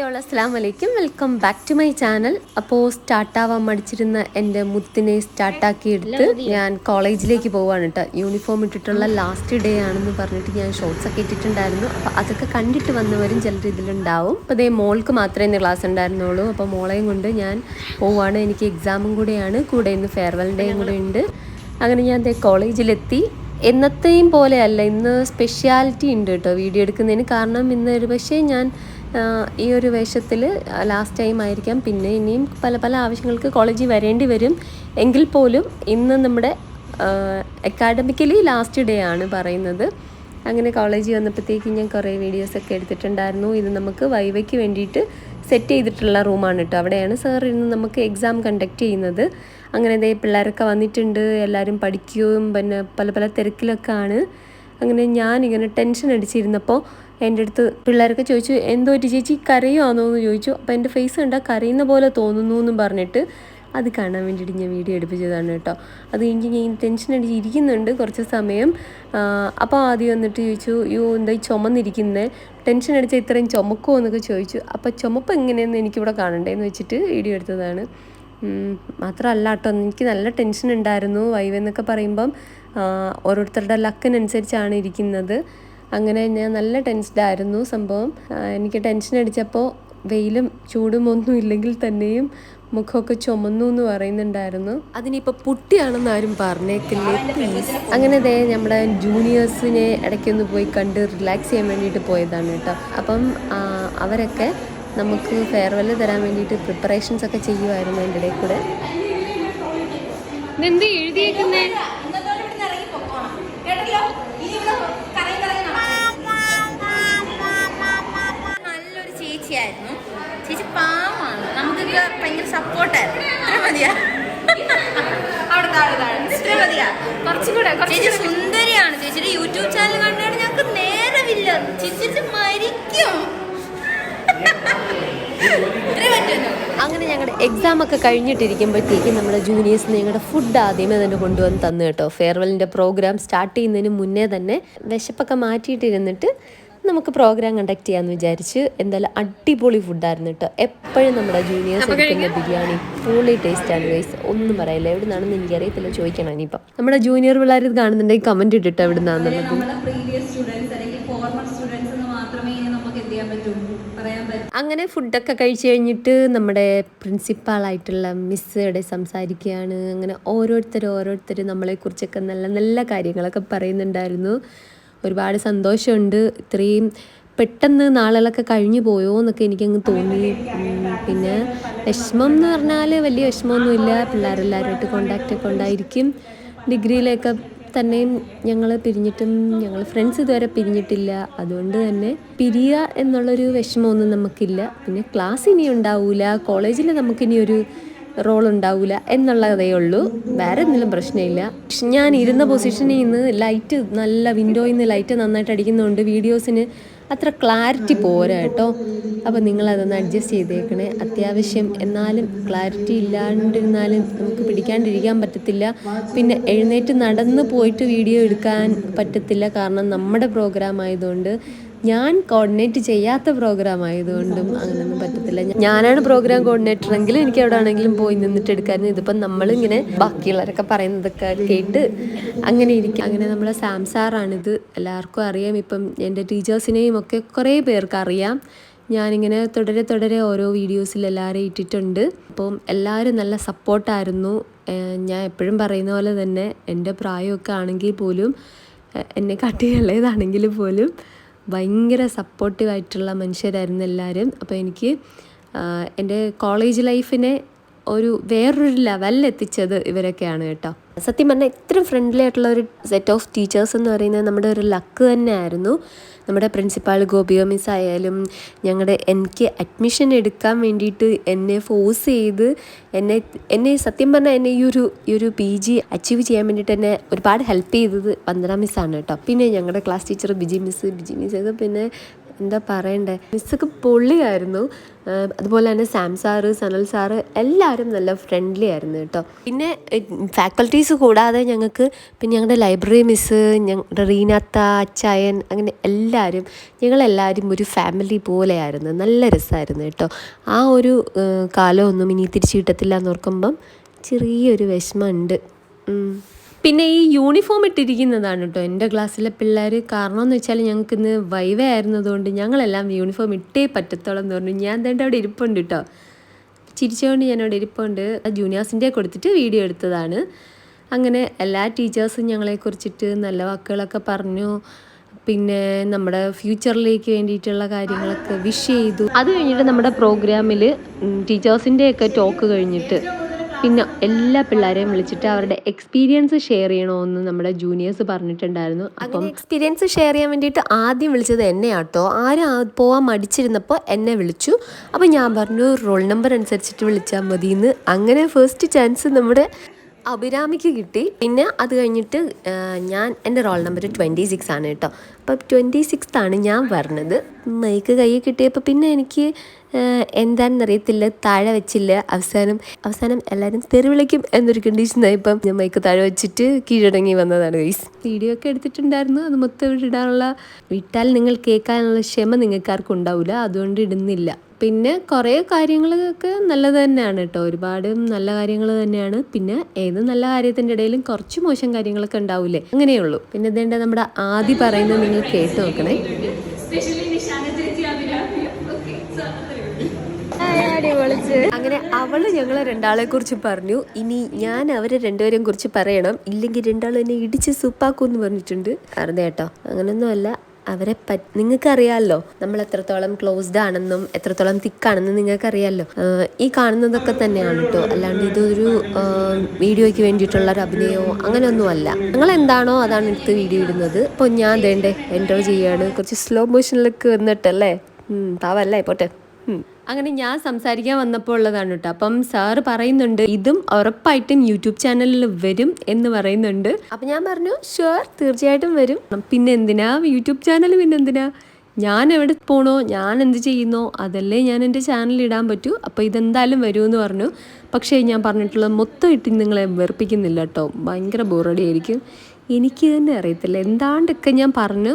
Hi all അസ്സാം വലൈക്കും welcome back to my channel. അപ്പോൾ സ്റ്റാർട്ടാവാൻ മടിച്ചിരുന്ന എന്റെ മുത്തിനെ സ്റ്റാർട്ടാക്കി എടുത്ത് ഞാൻ കോളേജിലേക്ക് പോവാണ് കേട്ടോ യൂണിഫോം ഇട്ടിട്ടുള്ള ലാസ്റ്റ് ഡേ ആണെന്ന് പറഞ്ഞിട്ട് ഞാൻ ഷോർട്സ് ഒക്കെ ഇട്ടിട്ടുണ്ടായിരുന്നു. അപ്പോൾ അതൊക്കെ കണ്ടിട്ട് വന്നവരും ചിലർ ഇതിലുണ്ടാവും അപ്പോൾ അതേ മോൾക്ക് മാത്രമേ ഇന്ന് ക്ലാസ് ഉണ്ടായിരുന്നുള്ളൂ. അപ്പോൾ മോളെയും കൊണ്ട് ഞാൻ പോവാണ്. എനിക്ക് എക്സാമും കൂടെയാണ്. കൂടെ ഇന്ന് ഫെയർവെൽ ഡേയും കൂടെ ഉണ്ട്. അങ്ങനെ ഞാൻ കോളേജിലെത്തി. എന്നത്തെയും പോലെയല്ല ഇന്ന് സ്പെഷ്യാലിറ്റി ഉണ്ട് കേട്ടോ വീഡിയോ എടുക്കുന്നതിന്. കാരണം ഇന്ന് ഒരു പക്ഷേ ഞാൻ ഈ ഒരു വേഷത്തിൽ ലാസ്റ്റ് ടൈം ആയിരിക്കാം. പിന്നെ ഇനിയും പല പല ആവശ്യങ്ങൾക്ക് കോളേജിൽ വരേണ്ടി വരും. എങ്കിൽ പോലും ഇന്ന് നമ്മുടെ അക്കാഡമിക്കലി ലാസ്റ്റ് ഡേ ആണ് പറയുന്നത്. അങ്ങനെ കോളേജിൽ വന്നപ്പോഴത്തേക്കും ഞാൻ കുറേ വീഡിയോസൊക്കെ എടുത്തിട്ടുണ്ടായിരുന്നു. ഇത് നമുക്ക് വൈവയ്ക്ക് വേണ്ടിയിട്ട് സെറ്റ് ചെയ്തിട്ടുള്ള റൂമാണ് കേട്ടോ അവിടെയാണ് സാർ ഇന്ന് നമുക്ക് എക്സാം കണ്ടക്ട് ചെയ്യുന്നത്. അങ്ങനെ ഇതേ പിള്ളേരൊക്കെ വന്നിട്ടുണ്ട് എല്ലാവരും പഠിക്കുകയും പിന്നെ പല പല തിരക്കിലൊക്കെ ആണ് അങ്ങനെ ഞാൻ ഇങ്ങനെ ടെൻഷൻ അടിച്ചിരുന്നപ്പോൾ എന്റെ അടുത്ത് പിള്ളേരൊക്കെ ചോദിച്ചു എന്തോ ഒരു ചേച്ചി കരയുവാണോ എന്ന് ചോദിച്ചു. അപ്പോൾ എന്റെ ഫേസ് കണ്ടാൽ കരയുന്ന പോലെ തോന്നുന്നു എന്നും പറഞ്ഞിട്ട് അത് കാണാൻ വേണ്ടിയിട്ട് ഞാൻ വീഡിയോ എടുപ്പിച്ചതാണ് കേട്ടോ. അത് കഴിഞ്ഞ് ഞാൻ ടെൻഷൻ അടിച്ച് ഇരിക്കുന്നുണ്ട് കുറച്ച് സമയം. അപ്പോൾ ആദ്യം വന്നിട്ട് ചോദിച്ചു യോ എന്താ ഈ ചുമന്നിരിക്കുന്നത് ടെൻഷൻ അടിച്ച ഇത്രയും ചുമക്കുമോ എന്നൊക്കെ ചോദിച്ചു. അപ്പോൾ ചുമപ്പ് എങ്ങനെയെന്ന് എനിക്കിവിടെ കാണണ്ടേന്ന് വെച്ചിട്ട് വീഡിയോ എടുത്തതാണ്. മാത്രമല്ല കേട്ടോ എനിക്ക് നല്ല ടെൻഷൻ ഉണ്ടായിരുന്നു വൈവ് എന്നൊക്കെ പറയുമ്പം. ഓരോരുത്തരുടെ ലക്കിനനുസരിച്ചാണ് ഇരിക്കുന്നത്. അങ്ങനെ ഞാൻ നല്ല ടെൻസ്ഡ് ആയിരുന്നു സംഭവം. എനിക്ക് ടെൻഷൻ അടിച്ചപ്പോൾ വെയിലും ചൂടും ഒന്നും ഇല്ലെങ്കിൽ തന്നെയും മുഖമൊക്കെ ചുമന്നു എന്ന് പറയുന്നുണ്ടായിരുന്നു. അതിനിപ്പോൾ പുട്ടിയാണെന്ന് ആരും പറഞ്ഞേക്കില്ലേ പ്ലീസ് അങ്ങനെ ദേ നമ്മുടെ ജൂനിയേഴ്സിനെ ഇടയ്ക്കൊന്ന് പോയി കണ്ട് റിലാക്സ് ചെയ്യാൻ വേണ്ടിയിട്ട് പോയതാണ് കേട്ടോ. അപ്പം അവരൊക്കെ നമുക്ക് ഫെയർവെൽ തരാൻ വേണ്ടിയിട്ട് പ്രിപ്പറേഷൻസ് ഒക്കെ ചെയ്യുമായിരുന്നു എന്റെ ഇടയിൽ കൂടെ. ഇതെന്ത് എഴുതിയേക്കുന്നേ? നല്ലൊരു ചേച്ചിയായിരുന്നു. ചേച്ചി പാവമാണ്. നമുക്കൊക്കെ ഭയങ്കര സപ്പോർട്ടായിരുന്നു ഇത്ര മതിയാ. അവിടെ താഴെ താഴെ. ഇത്ര മതിയാ. കുറച്ചും കൂടെ ചേച്ചി സുന്ദരിയാണ്. ചേച്ചിയുടെ യൂട്യൂബ് ചാനൽ കണ്ടാണ് ഞങ്ങൾക്ക് നേരമില്ല. ചേച്ചി മരിക്കും. അങ്ങനെ ഞങ്ങളുടെ എക്സാം ഒക്കെ കഴിഞ്ഞിട്ടിരിക്കുമ്പോഴത്തേക്കും നമ്മുടെ ജൂനിയേഴ്സ് ഞങ്ങളുടെ ഫുഡ് ആദ്യമേ തന്നെ കൊണ്ടുവന്ന് തന്നു കേട്ടോ. ഫെയർവെല്ലിന്റെ പ്രോഗ്രാം സ്റ്റാർട്ട് ചെയ്യുന്നതിന് മുന്നേ തന്നെ വിശപ്പൊക്കെ മാറ്റിയിട്ടിരുന്നിട്ട് നമുക്ക് പ്രോഗ്രാം കണ്ടക്ട് ചെയ്യാമെന്ന് വിചാരിച്ച് എന്തായാലും അടിപൊളി ഫുഡായിരുന്നു കേട്ടോ. എപ്പോഴും നമ്മുടെ ജൂനിയേഴ്സ് എടുക്കുന്ന ബിരിയാണി ഫുള്ളി ടേസ്റ്റ് ആണ് ഗൈസ് ഒന്നും പറയില്ല. എവിടെ നിന്നാണെന്ന് എനിക്കറിയത്തില്ല. ചോദിക്കണം ഇനിയിപ്പം. നമ്മുടെ ജൂനിയർ പിള്ളേർ ഇത് കാണുന്നുണ്ടെങ്കിൽ കമന്റ് ഇട്ടിട്ട് എവിടെ നിന്നാണെന്നുള്ളത് നമ്മുടെ പ്രീവിയസ് സ്റ്റുഡൻസ് അല്ലെങ്കിൽ ഫോർമർ സ്റ്റുഡൻസ് എന്ന് മാത്രമേ ഇനി നമുക്ക് എന്ത് ചെയ്യാൻ പറ്റൂ പറയാൻ പറ്റൂ അങ്ങനെ ഫുഡൊക്കെ കഴിച്ചു കഴിഞ്ഞിട്ട് നമ്മുടെ പ്രിൻസിപ്പാളായിട്ടുള്ള മിസ് ഇവിടെ സംസാരിക്കുകയാണ്. അങ്ങനെ ഓരോരുത്തർ ഓരോരുത്തർ നമ്മളെക്കുറിച്ചൊക്കെ നല്ല നല്ല കാര്യങ്ങളൊക്കെ പറയുന്നുണ്ടായിരുന്നു. ഒരുപാട് സന്തോഷമുണ്ട്. ഇത്രയും പെട്ടെന്ന് നാളുകളൊക്കെ കഴിഞ്ഞു പോയോ എന്നൊക്കെ എനിക്കങ്ങ് തോന്നി. പിന്നെ വിഷമം എന്ന് പറഞ്ഞാൽ വലിയ വിഷമമൊന്നുമില്ല. പിള്ളേരെല്ലാവരുമായിട്ട് കോണ്ടാക്റ്റ് ഒക്കെ ഉണ്ടായിരിക്കും. ഡിഗ്രിയിലൊക്കെ തന്നെയും ഞങ്ങൾ പിരിഞ്ഞിട്ടും ഞങ്ങൾ ഫ്രണ്ട്സ് ഇതുവരെ പിരിഞ്ഞിട്ടില്ല. അതുകൊണ്ട് തന്നെ പിരിയുക എന്നുള്ളൊരു വിഷമമൊന്നും നമുക്കില്ല. പിന്നെ ക്ലാസ് ഇനി ഉണ്ടാവില്ല കോളേജിൽ നമുക്കിനി ഒരു റോൾ ഉണ്ടാവില്ല എന്നുള്ളതേ ഉള്ളൂ. വേറെ എന്തെങ്കിലും പ്രശ്നമില്ല. പക്ഷെ ഞാൻ ഇരുന്ന പൊസിഷനിൽ നിന്ന് ലൈറ്റ് നല്ല വിൻഡോയിൽ നിന്ന് ലൈറ്റ് നന്നായിട്ട് അടിക്കുന്നതുകൊണ്ട് വീഡിയോസിന് അത്ര ക്ലാരിറ്റി പോരാ കേട്ടോ. അപ്പോൾ നിങ്ങളതൊന്ന് അഡ്ജസ്റ്റ് ചെയ്തേക്കണേ. അത്യാവശ്യം എന്നാലും ക്ലാരിറ്റി ഇല്ലാണ്ടിരുന്നാലും നമുക്ക് പിടിക്കാണ്ടിരിക്കാൻ പറ്റത്തില്ല. പിന്നെ എഴുന്നേറ്റ് നടന്ന് പോയിട്ട് വീഡിയോ എടുക്കാൻ പറ്റത്തില്ല. കാരണം നമ്മുടെ പ്രോഗ്രാം ആയതുകൊണ്ട് ഞാൻ കോർഡിനേറ്റ് ചെയ്യാത്ത പ്രോഗ്രാം ആയതുകൊണ്ടും അങ്ങനെയൊന്നും പറ്റത്തില്ല. ഞാനാണ് പ്രോഗ്രാം കോർഡിനേറ്റർ എങ്കിൽ എനിക്ക് എവിടെ ആണെങ്കിലും പോയി നിന്നിട്ട് എടുക്കാമായിരുന്നു ഇതിപ്പം നമ്മളിങ്ങനെ ബാക്കിയുള്ളവരൊക്കെ പറയുന്നതൊക്കെ കേട്ട് അങ്ങനെ ഇരിക്കും. അങ്ങനെ നമ്മളെ സാംസാറാണിത് എല്ലാവർക്കും അറിയാം. ഇപ്പം എന്റെ ടീച്ചേഴ്സിനെയും ഒക്കെ കുറേ പേർക്ക് അറിയാം. ഞാനിങ്ങനെ തുടരെ തുടരെ ഓരോ വീഡിയോസിൽ എല്ലാവരെയും ഇട്ടിട്ടുണ്ട്. അപ്പം എല്ലാവരും നല്ല സപ്പോർട്ടായിരുന്നു. ഞാൻ എപ്പോഴും പറയുന്ന പോലെ തന്നെ എന്റെ പ്രായമൊക്കെ ആണെങ്കിൽ പോലും എന്നെ കട്ടിയുള്ളതാണെങ്കിൽ പോലും ഭയങ്കര സപ്പോർട്ടീവായിട്ടുള്ള മനുഷ്യരായിരുന്നു എല്ലാവരും. അപ്പോൾ എനിക്ക് എന്റെ കോളേജ് ലൈഫിനെ ഒരു വേറൊരു ലെവലിൽ എത്തിച്ചത് ഇവരൊക്കെയാണ് കേട്ടോ. സത്യം പറഞ്ഞാൽ ഇത്രയും ഫ്രണ്ട്ലി ആയിട്ടുള്ള ഒരു സെറ്റ് ഓഫ് ടീച്ചേഴ്സ് എന്ന് പറയുന്നത് നമ്മുടെ ഒരു ലക്ക് തന്നെയായിരുന്നു. നമ്മുടെ പ്രിൻസിപ്പാൾ ഗോപിയോ മിസ് ആയാലും ഞങ്ങളുടെ എനിക്ക് അഡ്മിഷൻ എടുക്കാൻ വേണ്ടിയിട്ട് എന്നെ ഫോഴ്സ് ചെയ്ത് എന്നെ എന്നെ സത്യം പറഞ്ഞാൽ എന്നെ ഈ ഒരു ഈ ഒരു പി ജി അച്ചീവ് ചെയ്യാൻ വേണ്ടിയിട്ട് എന്നെ ഒരുപാട് ഹെൽപ്പ് ചെയ്തത് വന്ദന മിസ്സാണ് കേട്ടോ. പിന്നെ ഞങ്ങളുടെ class teacher Biji miss Biji miss ചെയ്ത്. പിന്നെ എന്താ പറയണ്ടേ? മിസ്സൊക്കെ പൊള്ളിയായിരുന്നു. അതുപോലെ തന്നെ സാം സാറ് സനൽ സാറ് എല്ലാവരും നല്ല ഫ്രണ്ട്ലി ആയിരുന്നു കേട്ടോ. പിന്നെ ഫാക്കൽറ്റീസ് കൂടാതെ ഞങ്ങൾക്ക് പിന്നെ ഞങ്ങളുടെ ലൈബ്രറി മിസ്സ് ഞങ്ങളുടെ റീനാത്ത അച്ചായൻ അങ്ങനെ എല്ലാവരും ഞങ്ങളെല്ലാവരും ഒരു ഫാമിലി പോലെയായിരുന്നു. നല്ല രസമായിരുന്നു കേട്ടോ. ആ ഒരു കാലമൊന്നും ഇനി തിരിച്ചു കിട്ടത്തില്ല എന്ന് ഓർക്കുമ്പം ചെറിയൊരു വിഷമമുണ്ട്. പിന്നെ ഈ യൂണിഫോം ഇട്ടിരിക്കുന്നതാണ് കേട്ടോ എന്റെ ക്ലാസ്സിലെ പിള്ളേർ കാരണം എന്ന് വെച്ചാൽ ഞങ്ങൾക്ക് ഇന്ന് വൈവ ആയിരുന്നതുകൊണ്ട് ഞങ്ങളെല്ലാം യൂണിഫോം ഇട്ടേ പറ്റത്തോളം എന്ന് പറഞ്ഞു. ഞാൻ തന്നെ അവിടെ ഇരിപ്പുണ്ട് കേട്ടോ ചിരിച്ചുകൊണ്ട് ഞാൻ അവിടെ ഇരിപ്പുണ്ട്. ജൂനിയേഴ്സിന്റെ കൊടുത്തിട്ട് വീഡിയോ എടുത്തതാണ്. അങ്ങനെ എല്ലാ ടീച്ചേഴ്സും ഞങ്ങളെക്കുറിച്ചിട്ട് നല്ല വാക്കുകളൊക്കെ പറഞ്ഞു. പിന്നെ നമ്മുടെ ഫ്യൂച്ചറിലേക്ക് വേണ്ടിയിട്ടുള്ള കാര്യങ്ങളൊക്കെ വിഷ് ചെയ്തു. അത് കഴിഞ്ഞിട്ട് നമ്മുടെ പ്രോഗ്രാമിൽ ടീച്ചേഴ്സിന്റെയൊക്കെ ടോക്ക് കഴിഞ്ഞിട്ട് പിന്നെ എല്ലാ പിള്ളേരെയും വിളിച്ചിട്ട് അവരുടെ എക്സ്പീരിയൻസ് ഷെയർ ചെയ്യണമെന്ന് നമ്മുടെ ജൂനിയേഴ്സ് പറഞ്ഞിട്ടുണ്ടായിരുന്നു. അപ്പം എക്സ്പീരിയൻസ് ഷെയർ ചെയ്യാൻ വേണ്ടിയിട്ട് ആദ്യം വിളിച്ചത് എന്നെയാട്ടോ. ആരും പോവാൻ മടിച്ചിരുന്നപ്പോൾ എന്നെ വിളിച്ചു. അപ്പോൾ ഞാൻ പറഞ്ഞു റോൾ നമ്പർ അനുസരിച്ചിട്ട് വിളിച്ചാൽ മതി എന്ന് അങ്ങനെ ഫസ്റ്റ് ചാൻസ് നമ്മുടെ അഭിരാമിക്ക് കിട്ടി. പിന്നെ അത് കഴിഞ്ഞിട്ട് ഞാൻ എന്റെ റോൾ നമ്പർ ട്വന്റി സിക്സ് ആണ് കേട്ടോ. അപ്പോൾ ട്വന്റി സിക്സ് ആണ് ഞാൻ പറഞ്ഞത് മൈക്ക് കയ്യിൽ കിട്ടിയപ്പോൾ പിന്നെ എനിക്ക് എന്താണെന്നറിയത്തില്ല താഴെ വെച്ചില്ല. അവസാനം അവസാനം എല്ലാവരും തെരുവിളിക്കും എന്നൊരു കണ്ടീഷൻ ഇപ്പം ഞാൻ മൈക്ക് താഴെ വെച്ചിട്ട് കീഴടങ്ങി വന്നതാണ് ഗൈസ് വീഡിയോ ഒക്കെ എടുത്തിട്ടുണ്ടായിരുന്നു. അത് മൊത്തം ഇടാനുള്ള വിട്ടാൽ നിങ്ങൾ കേൾക്കാനുള്ള ക്ഷമ നിങ്ങൾക്കാർക്കും ഉണ്ടാവില്ല അതുകൊണ്ട് ഇടുന്നില്ല. പിന്നെ കുറേ കാര്യങ്ങളൊക്കെ നല്ലത് തന്നെയാണ് കേട്ടോ. ഒരുപാട് നല്ല കാര്യങ്ങൾ തന്നെയാണ്. പിന്നെ ഏത് നല്ല കാര്യത്തിന്റെ ഇടയിലും കുറച്ച് മോശം കാര്യങ്ങളൊക്കെ ഉണ്ടാവില്ലേ അങ്ങനെയുള്ളൂ പിന്നെ ഇതേണ്ട നമ്മുടെ ആദ്യ പറയുന്നത് നിങ്ങൾ കേട്ട് നോക്കണേ. അങ്ങനെ അവൾ ഞങ്ങളെ രണ്ടാളെ കുറിച്ച് പറഞ്ഞു. ഇനി ഞാൻ അവരെ രണ്ടുപേരെയും കുറിച്ച് പറയണം. ഇല്ലെങ്കിൽ രണ്ടാളും എന്നെ ഇടിച്ച് സൂപ്പാക്കും എന്ന് പറഞ്ഞിട്ടുണ്ട്. അറിഞ്ഞ കേട്ടോ. അങ്ങനൊന്നും അല്ല അവരെ പറ്റി നിങ്ങൾക്കറിയാമല്ലോ നമ്മൾ എത്രത്തോളം ക്ലോസ്ഡ് ആണെന്നും എത്രത്തോളം തിക്കാണെന്നും നിങ്ങൾക്കറിയാമല്ലോ ഈ കാണുന്നതൊക്കെ തന്നെയാണ് കേട്ടോ അല്ലാണ്ട് ഇതൊരു വീഡിയോയ്ക്ക് വേണ്ടിയിട്ടുള്ള ഒരു അഭിനയമോ അങ്ങനെയൊന്നും അല്ല നിങ്ങൾ എന്താണോ അതാണ് എടുത്ത് വീഡിയോ ഇടുന്നത്. അപ്പോൾ ഞാൻ വേണ്ടേ എൻജോയ് ചെയ്യാണ്. കുറച്ച് സ്ലോ മോഷനിലൊക്കെ വന്നിട്ടല്ലേ? പാവല്ലേ പോട്ടെ. അങ്ങനെ ഞാൻ സംസാരിക്കാൻ വന്നപ്പോൾ ഉള്ളതാണ് കേട്ടോ. അപ്പം സാറ് പറയുന്നുണ്ട് ഇതും ഉറപ്പായിട്ടും യൂട്യൂബ് ചാനലിൽ വരും എന്ന് പറയുന്നുണ്ട്. അപ്പം ഞാൻ പറഞ്ഞു ഷുവർ തീർച്ചയായിട്ടും വരും. പിന്നെ എന്തിനാ? യൂട്യൂബ് ചാനൽ പിന്നെ എന്തിനാ? ഞാൻ എവിടെ പോണോ? ഞാൻ എന്ത് ചെയ്യുന്നോ? അതല്ലേ ഞാൻ എന്റെ ചാനലിൽ ഇടാൻ പറ്റൂ. അപ്പോൾ ഇതെന്തായാലും വരുമെന്ന് പറഞ്ഞു. പക്ഷേ ഞാൻ പറഞ്ഞിട്ടുള്ള മൊത്തം ഇട്ട് നിങ്ങളെ വെറുപ്പിക്കുന്നില്ല കേട്ടോ. ഭയങ്കര ബോറടിയായിരിക്കും എനിക്ക് തന്നെ അറിയത്തില്ല. എന്താണ്ടൊക്കെ ഞാൻ പറഞ്ഞു.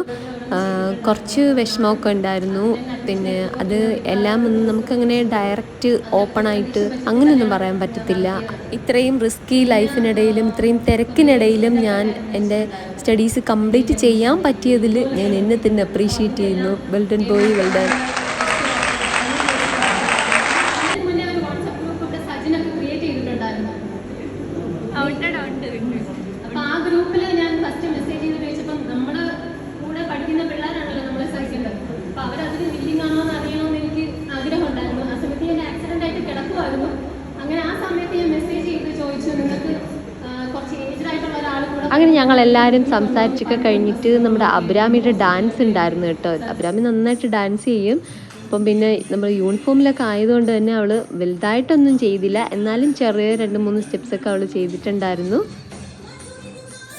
കുറച്ച് വിഷമമൊക്കെ ഉണ്ടായിരുന്നു. പിന്നെ അത് എല്ലാം ഒന്നും നമുക്കങ്ങനെ ഡയറക്റ്റ് ഓപ്പണായിട്ട് അങ്ങനെയൊന്നും പറയാൻ പറ്റത്തില്ല. ഇത്രയും റിസ്കി ലൈഫിനിടയിലും ഇത്രയും തിരക്കിനിടയിലും ഞാൻ എന്റെ സ്റ്റഡീസ് കംപ്ലീറ്റ് ചെയ്യാൻ പറ്റിയതിൽ ഞാൻ എന്നെ തന്നെ അപ്രീഷിയേറ്റ് ചെയ്യുന്നു വെൽഡൻ ബോയ് വെൽഡൻ മുന്നേ ഒരു വാട്സപ്പ് ഗ്രൂപ്പ് ഒക്കെ സജിനൊക്കെ ക്രിയേറ്റ് ചെയ്തിട്ടുണ്ടായിരുന്നു അപ്പൊ ആ ഗ്രൂപ്പിൽ ഞാൻ ഫസ്റ്റ് മെസ്സേജ് ചെയ്ത് ചോദിച്ചപ്പം നമ്മുടെ കൂടെ പഠിക്കുന്ന പിള്ളേരാണല്ലോ നമ്മളെ സഹിക്കേണ്ടത് അപ്പൊ അവരതിന് വില്ലിങ് ആണോ എന്ന് അറിയണമെന്ന് എനിക്ക് ആഗ്രഹം ഉണ്ടായിരുന്നു ആ സമയത്ത് ഞാൻ ആക്സിഡന്റ് ആയിട്ട് കിടക്കുമായിരുന്നു അങ്ങനെ ആ സമയത്ത് ഞാൻ മെസ്സേജ് ചെയ്ത് ചോദിച്ചു നിങ്ങൾക്ക് കുറച്ച് ഏജ്ഡ് ഒരാൾ കൂടെ അങ്ങനെ ഞങ്ങൾ എല്ലാവരും സംസാരിച്ചൊക്കെ കഴിഞ്ഞിട്ട് നമ്മുടെ അബ്രാമിയുടെ ഡാൻസ് ഉണ്ടായിരുന്നു കേട്ടോ. അബ്രാമി നന്നായിട്ട് ഡാൻസ് ചെയ്യും. അപ്പം പിന്നെ നമ്മൾ യൂണിഫോമിലൊക്കെ ആയതുകൊണ്ട് തന്നെ അവൾ വലുതായിട്ടൊന്നും ചെയ്തില്ല. എന്നാലും ചെറിയ രണ്ട് മൂന്ന് സ്റ്റെപ്സൊക്കെ അവൾ ചെയ്തിട്ടുണ്ടായിരുന്നു.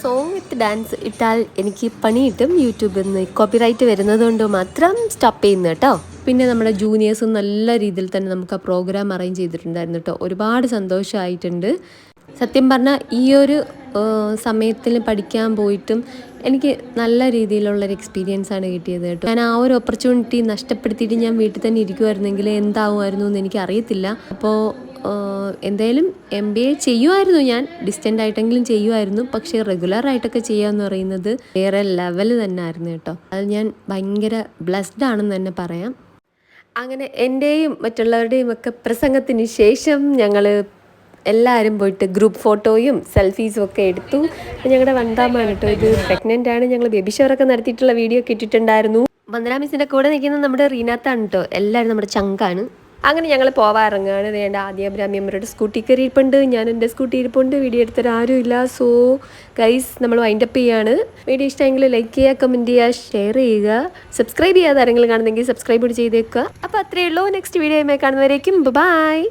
സോങ് വിത്ത് ഡാൻസ് ഇട്ടാൽ എനിക്ക് പണി കിട്ടും യൂട്യൂബിൽ നിന്ന് കോപ്പിറൈറ്റ് വരുന്നത് കൊണ്ട് മാത്രം സ്റ്റോപ്പ് ചെയ്യുന്നു കേട്ടോ. പിന്നെ നമ്മുടെ ജൂനിയേഴ്സും നല്ല രീതിയിൽ തന്നെ നമുക്ക് ആ പ്രോഗ്രാം അറേഞ്ച് ചെയ്തിട്ടുണ്ടായിരുന്നു കേട്ടോ ഒരുപാട് സന്തോഷമായിട്ടുണ്ട് സത്യം പറഞ്ഞാൽ ഈ ഒരു സമയത്തിൽ പഠിക്കാൻ പോയിട്ടും എനിക്ക് നല്ല രീതിയിലുള്ളൊരു എക്സ്പീരിയൻസ് ആണ് കിട്ടിയത് കേട്ടോ ഞാൻ ആ ഒരു ഓപ്പർച്യൂണിറ്റി നഷ്ടപ്പെടുത്തിയിട്ട് ഞാൻ വീട്ടിൽ തന്നെ ഇരിക്കുമായിരുന്നെങ്കിൽ എന്താവുമായിരുന്നു എന്ന് എനിക്ക് അറിയത്തില്ല അപ്പോൾ എന്തായാലും എം ബി എ ചെയ്യുമായിരുന്നു ഞാൻ. ഡിസ്റ്റന്റ് ആയിട്ടെങ്കിലും ചെയ്യുമായിരുന്നു. പക്ഷേ റെഗുലർ ആയിട്ടൊക്കെ ചെയ്യാന്ന് പറയുന്നത് വേറെ ലെവൽ തന്നെ ആയിരുന്നു കേട്ടോ അത് ഞാൻ ഭയങ്കര ബ്ലെസ്ഡ് ആണെന്ന് തന്നെ പറയാം. അങ്ങനെ എന്റെയും മറ്റുള്ളവരുടെയും ഒക്കെ പ്രസംഗത്തിന് ശേഷം ഞങ്ങൾ എല്ലാവരും പോയിട്ട് ഗ്രൂപ്പ് ഫോട്ടോയും സെൽഫീസും ഒക്കെ എടുത്തു. ഞങ്ങളുടെ വന്താമാണ് കേട്ടോ. ഇത് പ്രഗ്നന്റ് ആണ്. ഞങ്ങൾ ബേബി ഷവറൊക്കെ നടത്തിയിട്ടുള്ള വീഡിയോ ഒക്കെ ഇട്ടിട്ടുണ്ടായിരുന്നു. വന്ദനാമിസിന്റെ കൂടെ നിൽക്കുന്നത് നമ്മുടെ റീനാത്താണ് കേട്ടോ. എല്ലാവരും നമ്മുടെ ചങ്കാണ്. അങ്ങനെ ഞങ്ങൾ പോവാറങ്ങാണ് വേണ്ട ആദ്യം അബ്രാമിയമ്മയുടെ സ്കൂട്ടി കയറി ഇരിപ്പുണ്ട് ഞാൻ എന്റെ സ്കൂട്ടി ഇരിപ്പുണ്ട്. വീഡിയോ എടുത്തത് ആരും ഇല്ല. സോ ഗൈസ് നമ്മൾ വൈൻഡപ്പ് ചെയ്യാണ്. വീഡിയോ ഇഷ്ടമെങ്കിൽ ലൈക്ക് ചെയ്യുക കമന്റ് ചെയ്യുക ഷെയർ ചെയ്യുക. സബ്സ്ക്രൈബ് ചെയ്യാതെ ആരെങ്കിലും കാണുന്നെങ്കിൽ സബ്സ്ക്രൈബ് ചെയ്തേക്കുക. അപ്പോൾ അത്രയേ ഉള്ളൂ. Next video കാണുന്നവരേക്കും. ബൈ